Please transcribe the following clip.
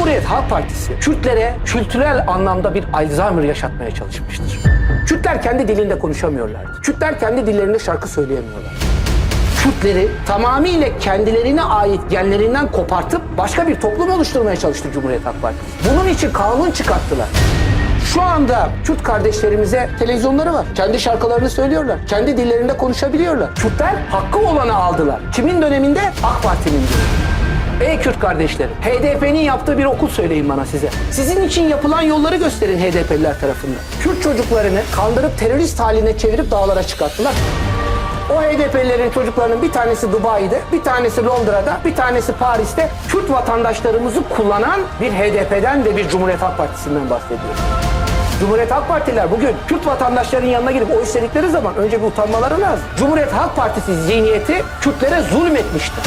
Cumhuriyet Halk Partisi Kürtlere kültürel anlamda bir Alzheimer yaşatmaya çalışmıştır. Kürtler kendi dilinde konuşamıyorlardı. Kürtler kendi dillerinde şarkı söyleyemiyorlar. Kürtleri tamamıyla kendilerine ait genlerinden kopartıp başka bir toplum oluşturmaya çalıştı Cumhuriyet Halk Partisi. Bunun için kanun çıkarttılar. Şu anda Kürt kardeşlerimize televizyonları var. Kendi şarkılarını söylüyorlar. Kendi dillerinde konuşabiliyorlar. Kürtler hakkı olanı aldılar. Kimin döneminde? AK Parti'nin döneminde. Ey Kürt kardeşlerim, HDP'nin yaptığı bir okul söyleyin bana size. Sizin için yapılan yolları gösterin HDP'liler tarafından. Kürt çocuklarını kandırıp terörist haline çevirip dağlara çıkarttılar. O HDP'lilerin çocuklarının bir tanesi Dubai'de, bir tanesi Londra'da, bir tanesi Paris'te Kürt vatandaşlarımızı kullanan bir HDP'den ve bir Cumhuriyet Halk Partisi'nden bahsediyoruz. Cumhuriyet Halk Partililer bugün Kürt vatandaşların yanına gidip oy istedikleri zaman önce bir utanmaları lazım. Cumhuriyet Halk Partisi zihniyeti Kürtlere zulmetmiştir.